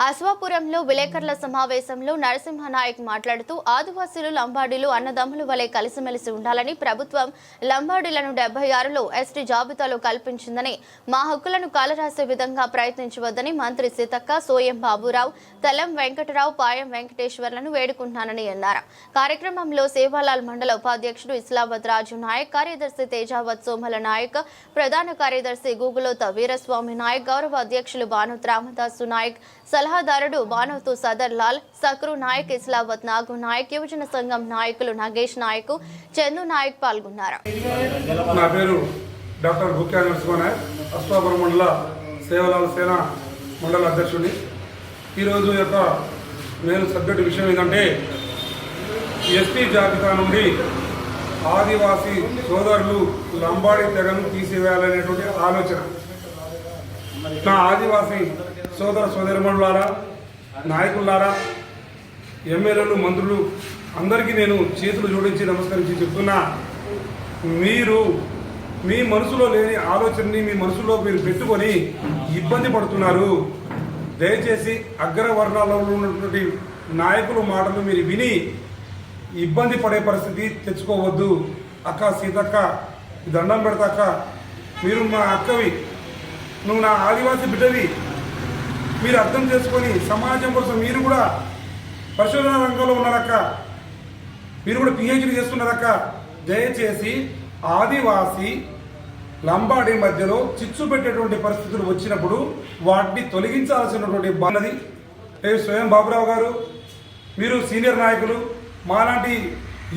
అశ్వాపురంలో విలేకరుల సమావేశంలో నరసింహనాయక్ మాట్లాడుతూ ఆదివాసీలు లంబాడీలు అన్నదమ్ముల వలె కలిసిమెలిసి ఉండాలని ప్రభుత్వం లంబాడీలను డెబ్బై ఆరులో ఎస్టీ జాబితాలో కల్పించిందని మా హక్కులను కాలరాసే విధంగా ప్రయత్నించవద్దని మంత్రి సీతక్క సోయం బాబురావు తలం వెంకటరావు పాయం వెంకటేశ్వర్లను వేడుకుంటున్నానని అన్నారు. కార్యక్రమంలో సేవాలాల్ మండల ఉపాధ్యక్షుడు ఇస్లావత్ రాజు నాయక్ కార్యదర్శి తేజావత్ సోమల నాయక్ ప్రధాన కార్యదర్శి గూగులోత వీరస్వామి నాయక్ గౌరవ అధ్యక్షులు భానుత్ రామదాసు నాయక్ సలహా సలహాదారుడు భానుతు సదర్ లాల్ సక్రు నాయక్ ఇస్లావత్ నాగు నాయక్ యువజన సంఘం నాయకులు నగేష్ నాయక్ చందు నాయక్ పాల్గొన్నారు. నా పేరు డాక్టర్ భూక్యా నరసింహనాయక్ అశ్వాపురం మండల సేవలాల సేన మండల అధ్యక్షుడిని. ఈరోజు యొక్క నేను సబ్జెక్టు విషయం ఏంటంటే ఎస్టీ జాబితా నుండి ఆదివాసీ సోదరులు లంబాడి తెగను తీసివేయాలనేటువంటి ఆలోచన. నా ఆదివాసీ సోదర సోదరిమణులారా నాయకులారా ఎమ్మెల్యేలు మంత్రులు అందరికీ నేను చేతులు జోడించి నమస్కరించి చెప్తున్నా. మీరు మీ మనసులో లేని ఆలోచనని మీ మనసులో మీరు పెట్టుకొని ఇబ్బంది పడుతున్నారు. దయచేసి అగ్రవర్ణాలలో ఉన్నటువంటి నాయకుల మాటలు మీరు విని ఇబ్బంది పడే పరిస్థితి తెచ్చుకోవద్దు. అక్క సీతక్క దండం పెడతాక మీరు మా అక్కవి నువ్వు నా ఆదివాసీ బిడ్డవి. మీరు అర్థం చేసుకొని సమాజం కోసం మీరు కూడా పరిశోధన రంగంలో ఉన్నారక్క. మీరు కూడా పిహెచ్డి చేస్తున్నారక్క. దయచేసి ఆదివాసి లంబాడి మధ్యలో చిచ్చు పెట్టేటువంటి పరిస్థితులు వచ్చినప్పుడు వాటిని తొలగించాల్సినటువంటి బాధ్యత ఏ స్వయం బాబురావు గారు మీరు సీనియర్ నాయకులు మాలాంటి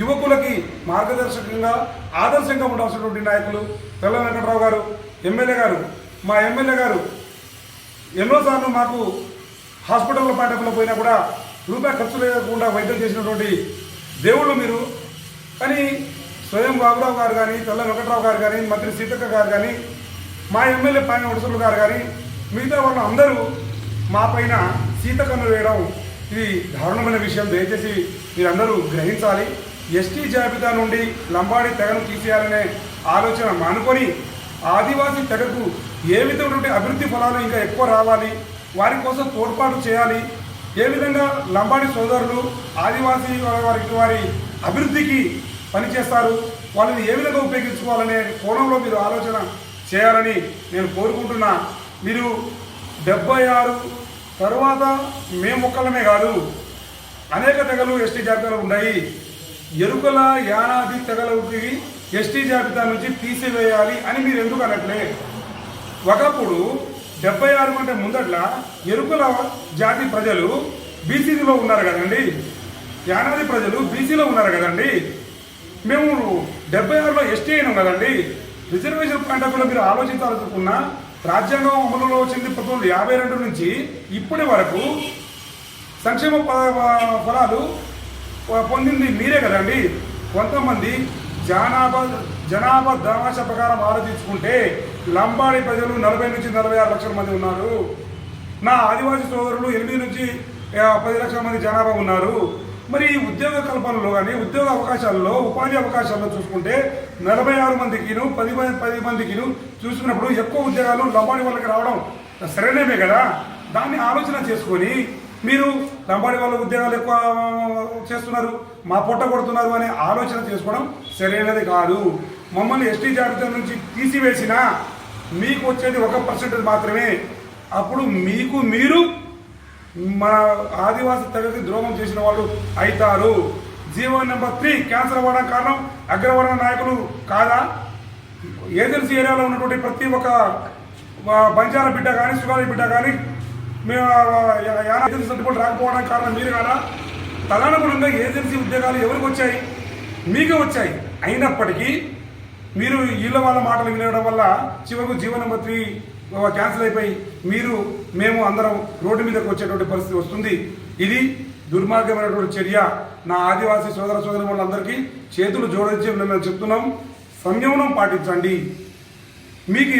యువకులకి మార్గదర్శకంగా ఆదర్శంగా ఉండాల్సినటువంటి నాయకులు తెల్ల వెంకటరావు గారు ఎమ్మెల్యే గారు మా ఎమ్మెల్యే గారు ఎన్నోసార్లు మాకు హాస్పిటల్లో పాఠకులు పోయినా కూడా రూపాయి ఖర్చు లేకుండా వైద్యం చేసినటువంటి దేవుళ్ళు మీరు. కానీ స్వయం బాబురావు గారు కానీ తెల్ల వెంకట్రావు గారు కానీ మంత్రి సీతక్క గారు కానీ మా ఎమ్మెల్యే పైన ఉడసలు గారు కానీ మిగతా వాళ్ళు అందరూ మా పైన సీతకన్ను వేయడం ఇది దారుణమైన విషయం. దయచేసి మీరందరూ గ్రహించాలి. ఎస్టీ జాబితా నుండి లంబాడి తెగను తీసేయాలనే ఆలోచన మానుకొని ఆదివాసీ తెగకు ఏ విధమైనటువంటి అభివృద్ధి ఫలాలు ఇంకా ఎక్కువ రావాలి? వారి కోసం తోడ్పాటు చేయాలి. ఏ విధంగా లంబాడి సోదరులు ఆదివాసీ వారికి వారి అభివృద్ధికి పనిచేస్తారు? వాళ్ళని ఏ విధంగా ఉపయోగించుకోవాలనే కోణంలో మీరు ఆలోచన చేయాలని నేను కోరుకుంటున్నా. మీరు డెబ్బై ఆరు తర్వాత మే ఒక్కలమే కాదు అనేక తెగలు ఎస్టీ జాబితాలు ఉన్నాయి. ఎరుకల యానాది తెగలకి ఎస్టీ జాబితా నుంచి తీసివేయాలి అని మీరు ఎందుకు అనట్లే? ఒకప్పుడు డెబ్బై ఆరు కంటే ముందట్ల ఎరుకుల జాతి ప్రజలు బీసీలో ఉన్నారు కదండి. యానాది ప్రజలు బీసీలో ఉన్నారు కదండి. మేము డెబ్బై ఆరులో ఎస్టీ అయినాం కదండి. రిజర్వేషన్ పాయింట్ ఆఫ్ మీరు ఆలోచించాలనుకున్న రాజ్యాంగం అమలులో వచ్చింది పంతొమ్మిది యాభై రెండు నుంచి ఇప్పటి వరకు సంక్షేమ ఫలాలు పొందింది మీరే కదండి. కొంతమంది జనాభా జనాభా దామాష ప్రకారం ఆలోచించుకుంటే లంబాడి ప్రజలు నలభై నుంచి నలభై ఆరు లక్షల మంది ఉన్నారు. నా ఆదివాసీ సోదరులు ఎనిమిది నుంచి పది లక్షల మంది జనాభా ఉన్నారు. మరి ఈ ఉద్యోగ కల్పనలో కానీ ఉద్యోగ అవకాశాల్లో ఉపాధి అవకాశాల్లో చూసుకుంటే నలభై ఆరు మందికిను పది మంది పది మందికిను చూసుకున్నప్పుడు ఎక్కువ ఉద్యోగాలు లంబాడి వాళ్ళకి రావడం సరైనమే కదా? దాన్ని ఆలోచన చేసుకొని మీరు లంబాడి వాళ్ళ ఉద్యోగాలు ఎక్కువ చేస్తున్నారు మా పొట్ట కొడుతున్నారు అనే ఆలోచన చేసుకోవడం సరైనది కాదు. మమ్మల్ని ఎస్టీ జాబితా నుంచి తీసివేసినా మీకు వచ్చేది ఒక పర్సెంటేజ్ మాత్రమే. అప్పుడు మీకు మీరు మన ఆదివాసీ తెగకి ద్రోహం చేసిన వాళ్ళు అవుతారు జీవో నెంబర్ త్రీ క్యాన్సర్ అవ్వడం కారణం అగ్రవర్ణ నాయకులు కాదా? ఏజెన్సీ ఏరియాలో ఉన్నటువంటి ప్రతి ఒక్క బంజారా బిడ్డ కానీ సుగాలి బిడ్డ కానీ మేము ఏజెన్సీ సర్టిఫికేట్ రాకపోవడానికి కారణం మీరు కాదా? తలానుగుణంగా ఏజెన్సీ ఉద్యోగాలు ఎవరికి వచ్చాయి? మీకే వచ్చాయి. అయినప్పటికీ మీరు వీళ్ళ వాళ్ళ మాటలు వినడం వల్ల చివరకు జీవన క్యాన్సిల్ అయిపోయి మీరు మేము అందరం రోడ్డు మీదకి వచ్చేటువంటి పరిస్థితి వస్తుంది. ఇది దుర్మార్గమైనటువంటి చర్య. నా ఆదివాసీ సోదర సోదరి వాళ్ళందరికీ చేతులు జోడించి మేము చెప్తున్నాం. సంయమనం పాటించండి. మీకు